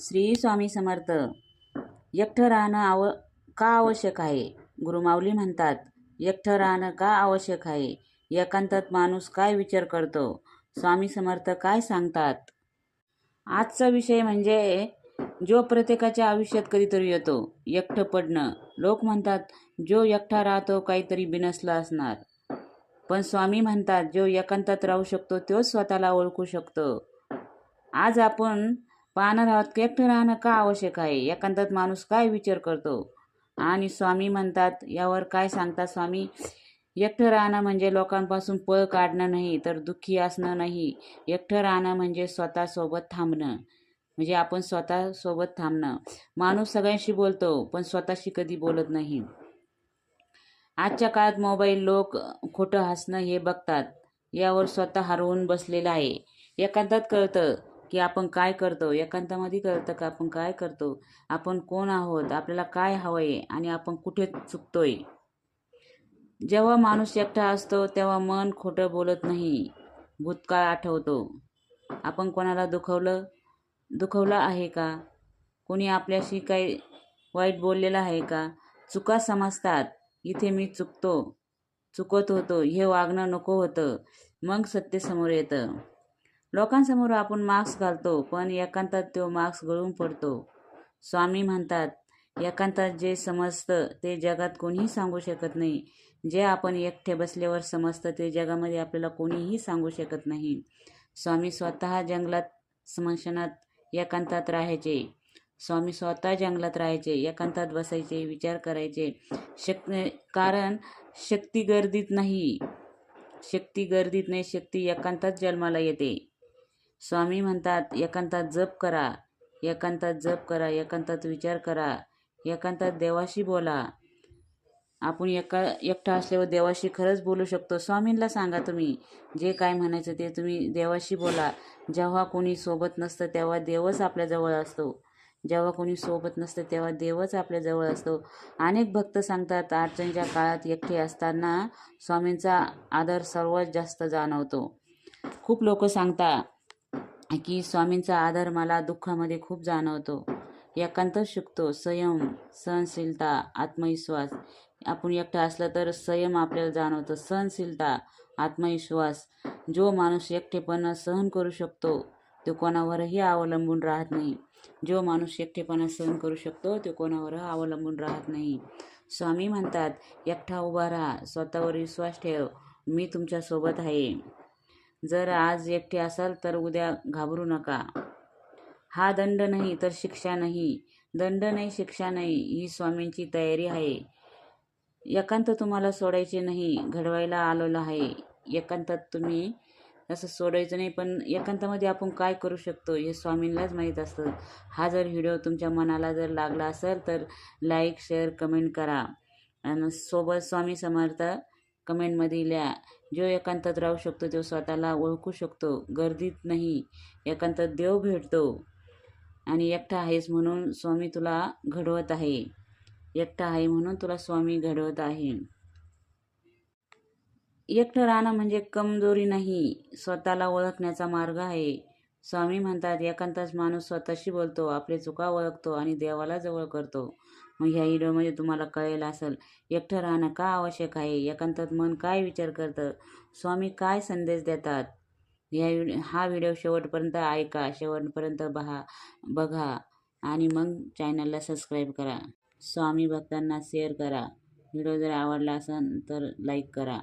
श्री स्वामी समर्थ एकटं राहणं आव का आवश्यक आहे? गुरुमाऊली म्हणतात एकटं राहणं का आवश्यक आहे? एकांतात माणूस काय विचार करतो? स्वामी समर्थ काय सांगतात? आजचा विषय म्हणजे जो प्रत्येकाच्या आयुष्यात कधीतरी येतो एकटं पडणं. लोक म्हणतात जो एकटा राहतो काहीतरी बिनसला असणार. पण स्वामी म्हणतात जो एकांतात राहू शकतो तोच स्वतःला ओळखू शकतो. आज आपण पाहणार आहोत की एकटं राहणं का आवश्यक आहे? एकांतात माणूस काय विचार करतो? आणि स्वामी म्हणतात यावर काय सांगतात स्वामी? एकटं राहणं म्हणजे लोकांपासून पळ काढणं नाही तर दुःखी असणं नाही. एकटं राहणं म्हणजे स्वतःसोबत थांबणं. म्हणजे आपण स्वतःसोबत थांबणं. माणूस सगळ्यांशी बोलतो पण स्वतःशी कधी बोलत नाही. आजच्या काळात मोबाईल लोक खोटं हसणं हे बघतात. यावर स्वतः हरवून बसलेलं आहे. एकांतात कळतं की आपण काय करतो? एकांतामध्ये करतं का आपण काय करतो? आपण कोण आहोत? आपल्याला काय हवं आहे आणि आपण कुठे चुकतोय? जेव्हा माणूस एकटा असतो तेव्हा मन खोटं बोलत नाही. भूतकाळ आठवतो. आपण कोणाला दुखवलं? दुखवलं आहे का? कोणी आपल्याशी काही वाईट बोललेलं आहे का? चुका समजतात. इथे मी चुकतो. चुकत होतो. हे वागणं नको होतं. मग सत्य समोर येतं. लोकांसमोर आपण मास्क घालतो पण एकांतात तो मास्क गळून पडतो. स्वामी म्हणतात एकांतात जे समजतं ते जगात कोणीही सांगू शकत नाही. जे आपण एकटे बसल्यावर समजतं ते जगामध्ये आपल्याला कोणीही सांगू शकत नाही. स्वामी स्वतः जंगलात स्मशानात एकांतात राहायचे. स्वामी स्वतः जंगलात राहायचे एकांतात बसायचे विचार करायचे. शक कारण शक्ती गर्दीत नाही. शक्ती गर्दीत नाही शक्ती एकांतात जन्माला येते. स्वामी म्हणतात एकांतात जप करा एकांतात जप करा एकांतात विचार करा एकांतात देवाशी बोला. आपण एका एकटा असल्यावर देवाशी खरंच बोलू शकतो. स्वामींना सांगा तुम्ही जे काय म्हणायचं ते तुम्ही देवाशी बोला. जेव्हा कोणी सोबत नसतं तेव्हा देवच आपल्याजवळ असतो. जेव्हा कोणी सोबत नसतं तेव्हा देवच आपल्याजवळ असतो. अनेक भक्त सांगतात अडचणीच्या काळात एकटे असताना स्वामींचा आदर सर्वात जास्त जाणवतो. खूप लोक सांगतात की स्वामींचा आदर मला दुःखामध्ये खूप जाणवतो. एकांत शिकतो संयम सहनशीलता आत्मविश्वास. आपण एकटा असलं तर संयम आपल्याला जाणवतं. सहनशीलता आत्मविश्वास. जो माणूस एकटेपणा सहन करू शकतो तो कोणावरही अवलंबून राहत नाही. जो माणूस एकटेपणा सहन करू शकतो तो कोणावर अवलंबून राहत नाही. स्वामी म्हणतात एकटा उभा राहा स्वतःवर विश्वास ठेव. मी तुमच्यासोबत आहे. जर आज एकटे असाल तर उद्या घाबरू नका. हा दंड नाही तर शिक्षा नाही. दंड नाही शिक्षा नाही ही स्वामींची तयारी आहे. एकांत तुम्हाला सोडायचे नाही घडवायला आलेलं आहे. एकांतात तुम्ही असं सोडायचं नाही पण एकांतामध्ये आपण काय करू शकतो हे स्वामींनाच माहीत असतं. हा जर व्हिडिओ तुमच्या मनाला जर लागला असेल तर लाईक शेअर कमेंट करा. आणि सोबत स्वामी समर्थ कमेंटमध्ये लिहा. जो एकांतात राहू शकतो तो स्वतःला ओळखू शकतो. गर्दीत नाही एकांतात देव भेटतो. आणि एकटा आहेस म्हणून स्वामी तुला घडवत आहे. एकटा आहे म्हणून तुला स्वामी घडवत आहे. एकटं राहणं म्हणजे कमजोरी नाही. स्वतःला ओळखण्याचा मार्ग आहे. स्वामी म्हणतात एकांताच माणूस स्वतःशी बोलतो आपले चुका ओळखतो आणि देवाला जवळ करतो. मग ह्या व्हिडिओमध्ये तुम्हाला कळेल असेल एकटं राहणं का आवश्यक आहे? एकांतात मन काय विचार करतं? स्वामी काय संदेश देतात? ह्या हा व्हिडिओ शेवटपर्यंत ऐका शेवटपर्यंत बहा बघा आणि मग चॅनलला सबस्क्राईब करा. स्वामी भक्तांना शेअर करा. व्हिडिओ जर आवडला असेल तर लाईक करा.